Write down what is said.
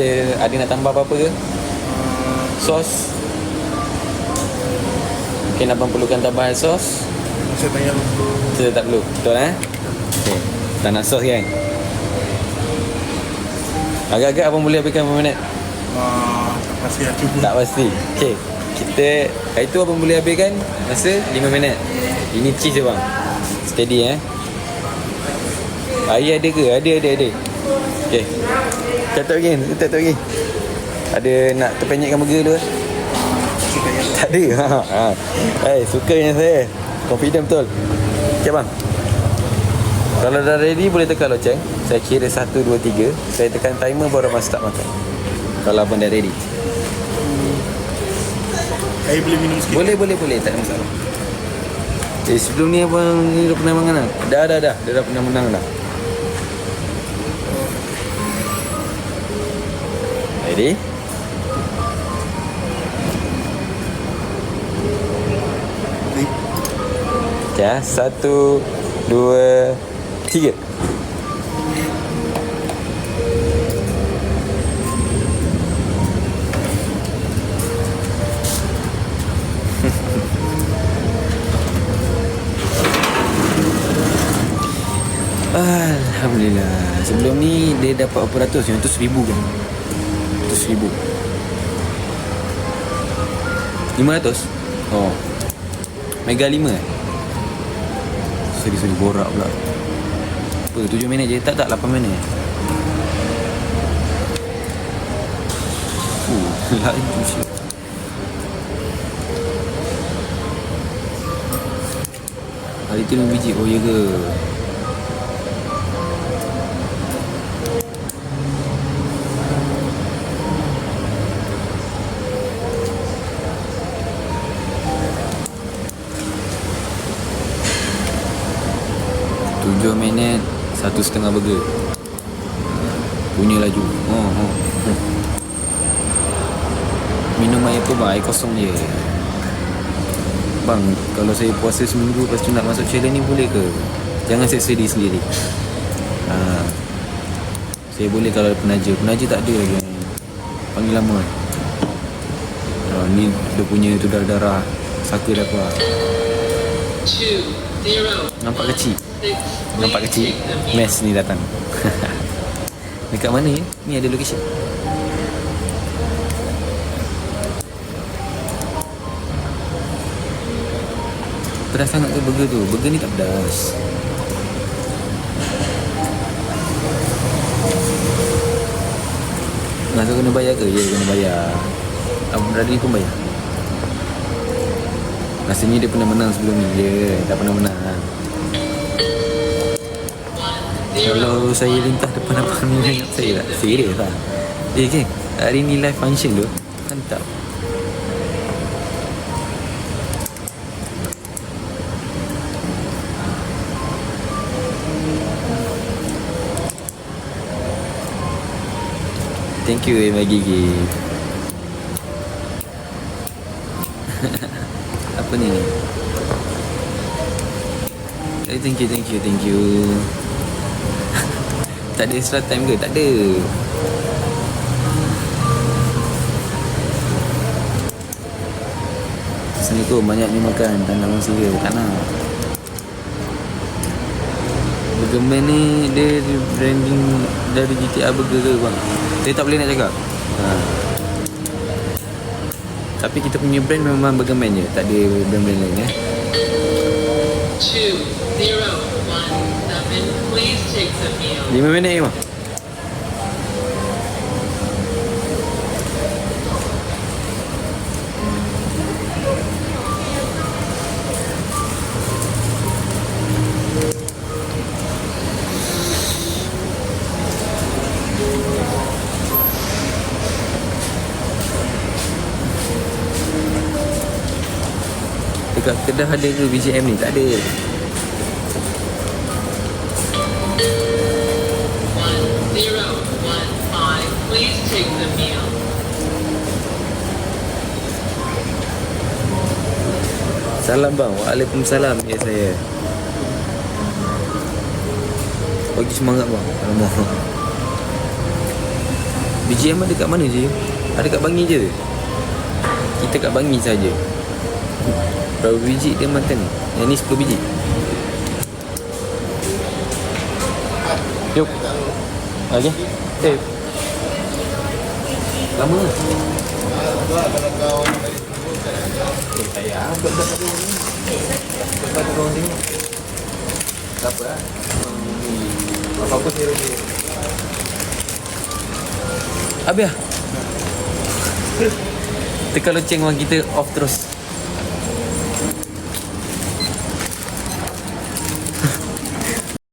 Eh, Ada nak tambah apa-apa ke? Sos Mungkin abang perlukan tambahan sos Saya tanya dulu. Kita tak perlu Betul eh? Okay Tak nak sos kan? Agak-agak abang boleh habiskan berapa minit? Ah, tak pasti lah cuba. Tak pasti Okay Kita Hari tu abang boleh habiskan Masa 5 minit Ini cheese je bang Steady eh Air ada ke? Ada ada ada Okay Tahu lagi tahu lagi. Ada nak terpenyekkan burger tu eh? Tak ada. Ha, ha. Hey, sukanya saya. Confident betul. Okay bang Kalau dah ready boleh tekan loceng. Saya kira 1, 2, 3 Saya tekan timer baru abang start makan. Kalau abang dah ready. Saya boleh minum sikit. Boleh boleh boleh. Tak ada masalah. Eh sebelum ni abang ni dah pernah menang dah Dah dah dah. Dia dah pernah menang dah Ready? Ah. satu, dua, tiga. Alhamdulillah Sebelum ni dia dapat berapa ratus Yang tu seribu kan Tu seribu Lima ratus? Oh. Mega lima eh? Sorry sorry borak pula. Apa tujuh minit je? Tak tak lapan minit. Fuh Laju siap Hari tu lima biji Oh ya ke Tujuh minit Satu setengah burger Punya laju oh, oh. oh. Minum air apa bang? Air kosong je Bang, kalau saya puasa seminggu Lepas tu nak masuk challenge ni boleh ke? Jangan saya sedih sendiri ha. Saya boleh kalau ada penaja Penaja tak ada lagi Panggil lama ha, Ni dia punya tu darah-darah Saka dah keluar two zero Nampak kecil. Nampak kecil. Mes ni datang. Dekat mana ya? Ni ada location? Pedas sangat ke burger tu? Burger ni tak pedas. Masa kena bayar ke? Ya kena bayar. Abang Radhi pun bayar. Rasanya dia pernah menang sebelum ni. Je tak pernah menang Kalau saya lintas depan abang ni dengan saya tak serius lah. Eh geng Hari ni live function tu Mantap. Thank you eh bagi gift Apa ni ni? Eh, Thank you, thank you, thank you Tak ada extra time ke? Tak ada Assalamualaikum, banyak ni makan. Tak nak orang serius, tak nak. Burger Man ni Dia branding Dari GTA Burger ke bang? Dia tak boleh nak cakap? Ha. Tapi kita punya brand memang Burger Man je. Tak ada brand-brand lain eh 5 minit bang Dekat Kedah ada ke BGM ni? Tak ada Salam bang Waalaikumsalam Ya saya Bagi semangat bang Alamak BGM ada kat mana je? Ada kat Bangi je. Kita kat Bangi saja. Berapa biji dia makan ni? Yang ni 10 biji. Yuk. Okey. Eh. Lama. Eh, saya buat buat kau ni. Buat kau tengok. Tak apa lah. Hmm, Apa-apa saya rasa. Habis lah. Kita kalau ceng orang kita off terus.